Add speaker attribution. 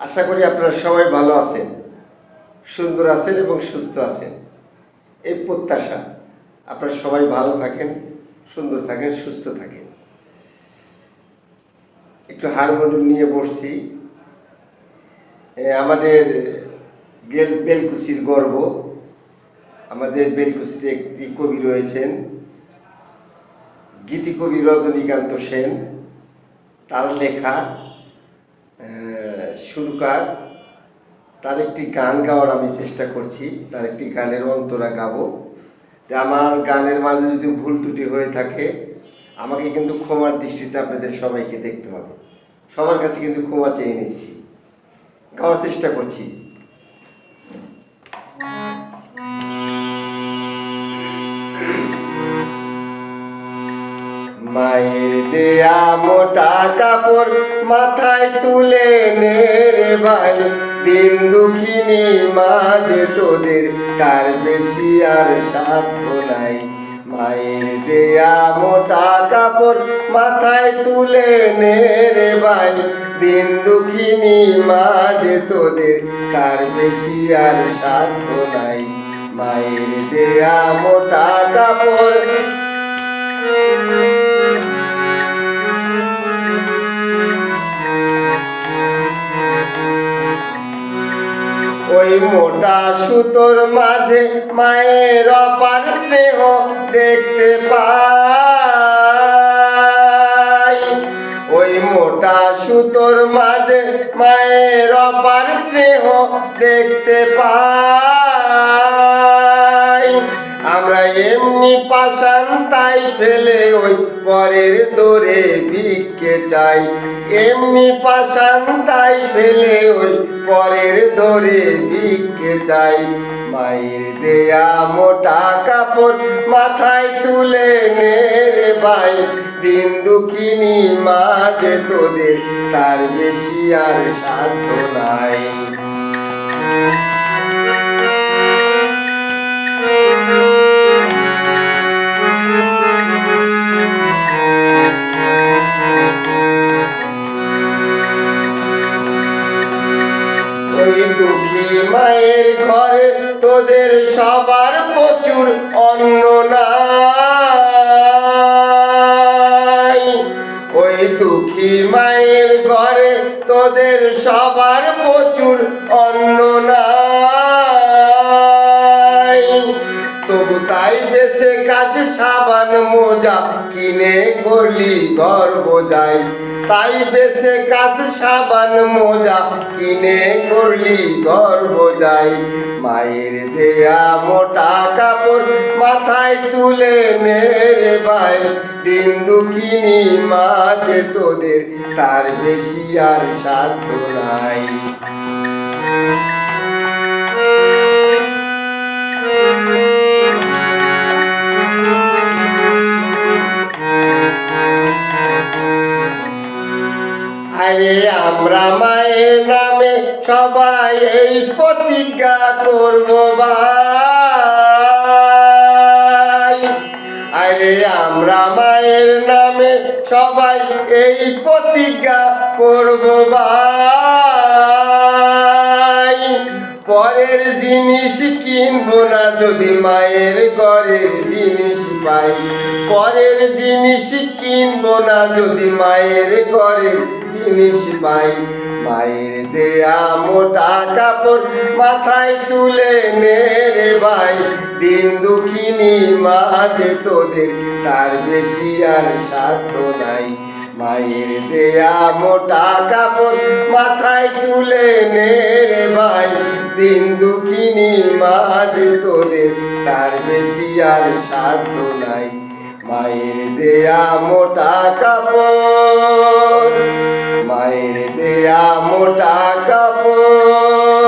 Speaker 1: আশা করি আপনারা সবাই ভালো আছেন, সুন্দর আছেন এবং সুস্থ আছেন। এই প্রত্যাশা, আপনারা সবাই ভালো থাকেন, সুন্দর থাকেন, সুস্থ থাকেন। একটু হারমোনিয়াম নিয়ে বসছি। আমাদের গেল বেলকুচির গর্ব। আমাদের বেলকুচিতে একটি কবি রয়েছেন, গীতিকবি রজনীকান্ত সেন। তার লেখা সুরকার, তার একটি গান গাওয়ার আমি চেষ্টা করছি, তার একটি গানের অন্তরা গাবো। আমার গানের মাঝে যদি ভুল ত্রুটি হয়ে থাকে, আমাকে কিন্তু ক্ষমার দৃষ্টিতে আপনাদের সবাইকে দেখতে হবে। সবার কাছে কিন্তু ক্ষমা চেয়ে নিচ্ছি। গাওয়ার চেষ্টা করছি। মায়ের দেয়া মোটা কাপড় মাথায় তুলে নে রে ভাই। দিন দুঃখিনী মাঝে তোদের, তার বেশি আর সাধ্য নাই। মায়ের দেয়া মোটা কাপড় মাথায় তুলে নে রে ভাই। দিন দুঃখিনী মাঝে তোদের, তার বেশি আর সাধ্য নাই। মায়ের দেয়া মোটা কাপড় মোটা সুতোর মাঝে মায়ের অপার স্নেহ দেখতে পাই। ওই মোটা সুতোর মাঝে মায়ের অপার স্নেহ দেখতে পাই। আমরা এমনি পাশান তাই ফেলে ওই পরের দোরে ভিক্ষে চাই। এমনি পাশান তাই ফেলে ওই পরের দোরে ভিক্ষে চাই। মায়ের দেয়া মোটা কাপড় মাথায় তুলে নে রে ভাই। দিন দুঃখিনী মাঝে তোদের, তার বেশি আর সাধ্য নাই। মায়ের ঘরে তোদের সবার প্রচুর অন্ন নাই ওই দুঃখী মায়ের ঘরে তোদের সবার প্রচুর অন্ন নাই তাই বেশে কাছে সাবান মোজা কিনে গলি ঘর বোঝাই। তাই বেশে কাছে সাবান মোজা কিনে গলি ঘর বোঝাই। মায়ের দেয়া মোটা কাপড় মাথায় তুলে নে রে ভাই। দিন দুঃখিনী মাঝে তোদের, তার বেশি আর সাধ্য নাই। আরে আমরা মায়ের নামে সবাই এই প্রতিজ্ঞা করব ভাই। আরে আমরা মায়ের নামে সবাই এই প্রতিজ্ঞা করব ভাই। পরের জিনিস কিনবো না যদি মায়ের ঘরের জিনিস পাই। পরের জিনিস কিনবো না যদি মায়ের ঘরের জিনিস পাই। মায়ের দেয়া মোটা কাপড় মাথায় তুলে নে রে ভাই। দিন দুঃখিনী মাঝে তোদের তার বেশি আর সাধ্য নাই। মায়ের দেয়া মোটা কাপড় মাথায় তুলে নে রে ভাই। দিন দুঃখিনী মাঝ তোদের, তার বেশি আর সাধ্য নাই। মায়ের দেয়া মোটা কাপড়, মায়ের দেয়া মোটা কাপড়।